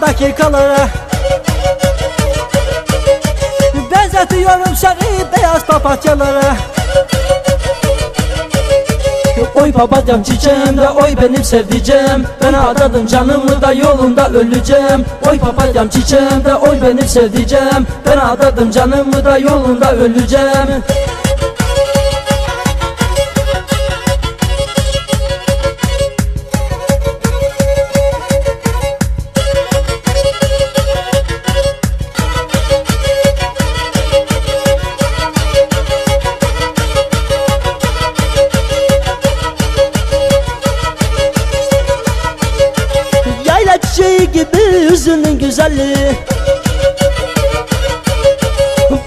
dakikalara Benzetiyorum seni beyaz papatyalara Oy papatyam çiçeğim de oy benim sevdiceğim. Ben adadım canımı da yolunda öleceğim. Oy papatyam çiçeğim de oy benim sevdiceğim. Ben adadım canımı da yolunda öleceğim çiçeği gibi yüzünün güzelliği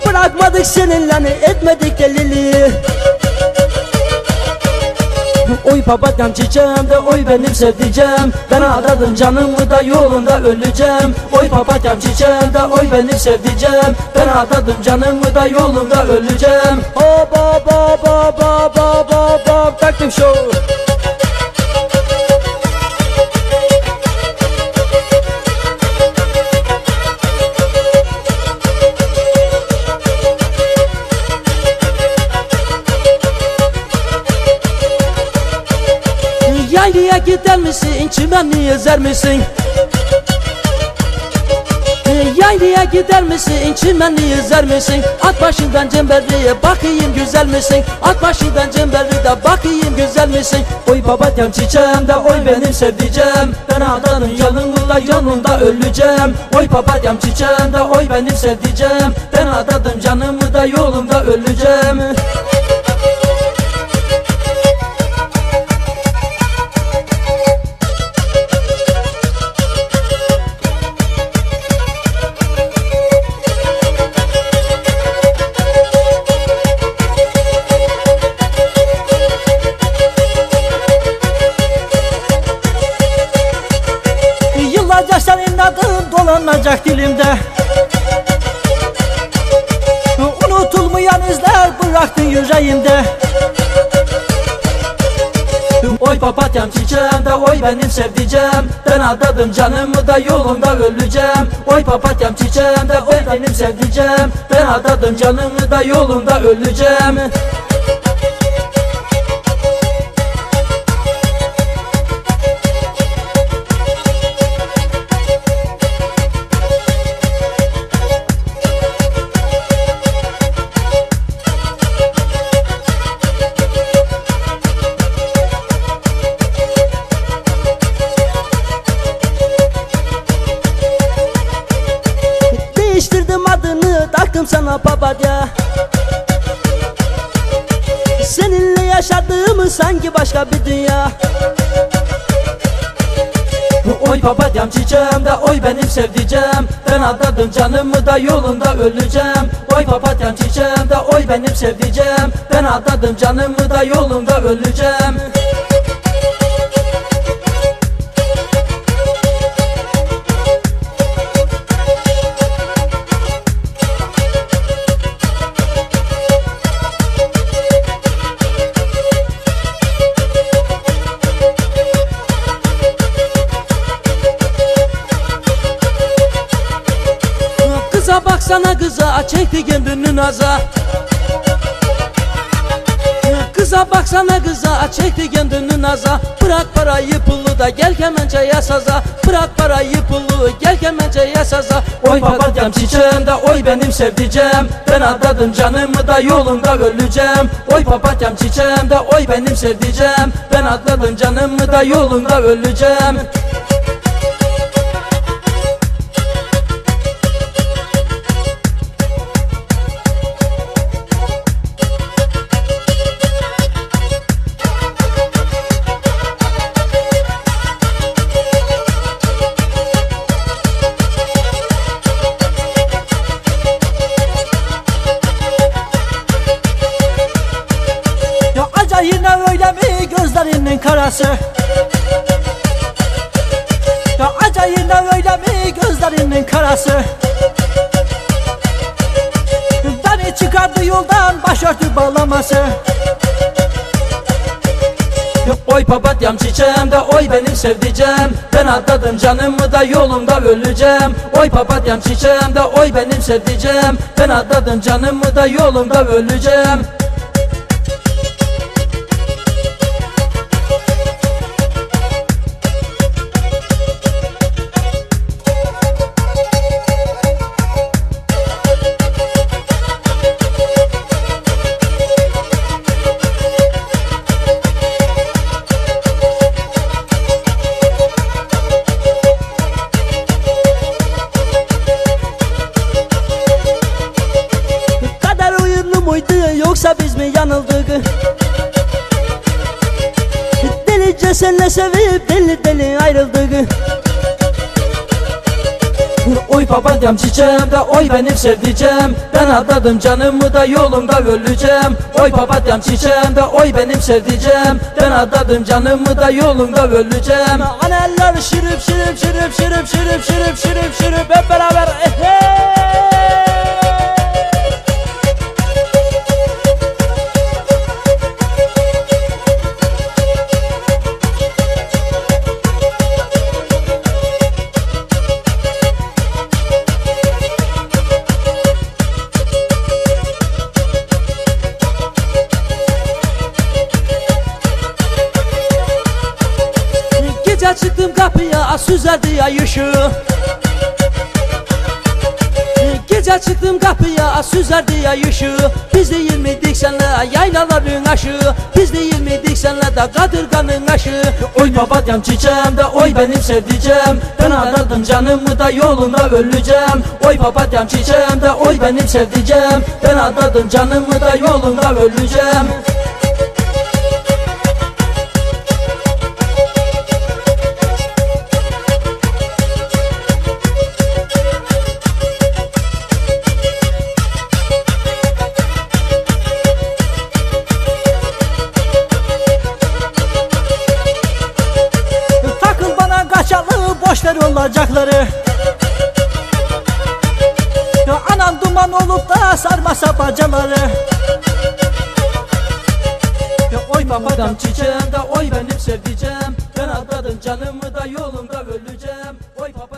Bırakmadık seninle etmedik deliliği Oy papatyam çiçeğim de oy benim sevdiceğim Ben aradım canımı da yolunda öleceğim Oy papatyam çiçeğim de oy benim sevdiceğim Ben aradım canımı da yolunda öleceğim hop hop hop hop hop hop hop Taktım show Çimenli ezer misin? Yaylaya gider misin? Çimenli ezer misin? At başından cemberliye bakayım güzel misin? At başından cemberliye bakayım güzel misin? Oy babatyam çiçeğim de oy benim sevdiceğim Ben adanın yanında yanında öleceğim Oy papatyam çiçeğim de oy benim sevdiceğim Ben adadım canımı da yolumda öleceğim dolanacak dilimde. Unutulmayan izler bıraktın yüreğimde. Oy papatyam çiçeğim de oy benim sevdiceğim. Ben adadım canımı da yolunda öleceğim. Oy papatyam çiçeğim de oy benim sevdiceğim. Ben adadım canımı da yolunda öleceğim Seninle yaşadığımı sanki başka bir dünya. Oy papatyam çiçeğim de oy benim sevdiceğim. Ben adadım canımı da yolunda öleceğim. Oy papatyam çiçeğim de oy benim sevdiceğim. Ben adadım canımı da yolunda öleceğim Baksana kıza çekti kendini naza. Kıza baksana kıza çekti kendini naza. Bırak parayı pulu da gel kemençeye saza. Bırak parayı pulu gel kemençeye saza. Oy papatyam çiçeğim de oy benim sevdiceğim. Ben adadım canımı da yolunda öleceğim. Oy papatyam çiçeğim de oy benim sevdiceğim. Ben adadım canımı da yolunda öleceğim Yine öyle mi gözlerinin karası? Beni çıkardı yoldan başörtü bağlaması. Oy papatyam çiçeğim de oy benim sevdiceğim. Ben adadım canımı da yolunda öleceğim. Oy papatyam çiçeğim de oy benim sevdiceğim. Ben adadım canımı da yolunda öleceğim senle sevip deli deli ayrıldık. Oy papatyam çiçeğim de oy benim sevdiceğim. Ben adadım canımı da yolunda öleceğim. Oy papatyam çiçeğim de oy benim sevdiceğim. Ben adadım canımı da yolunda öleceğim. Ana eller şırıp şırıp şırıp şırıp şırıp şırıp şırıp şırıp hep beraber ehe süzerdi yayışı Gecə çıxdım qapıya, süzərdi yayışı Biz deyilmidik sənlə yaylaların aşı? Biz deyilmidik sənlə də qadırqanın aşı? Oy babadyam çiçəm də, oy benim sevdicəm Ben arardım canımı da yoluna ölücəm Oy babadyam çiçəm də, oy benim sevdicəm Ben arardım canımı da yoluna ölücəm olacakları Ya Anan duman olup da sarmasa bacaları Ya oy papatyam çiçeğim de oy benim sevdiceğim. Ben adadım canımı da yolunda öleceğim. Oy papatyam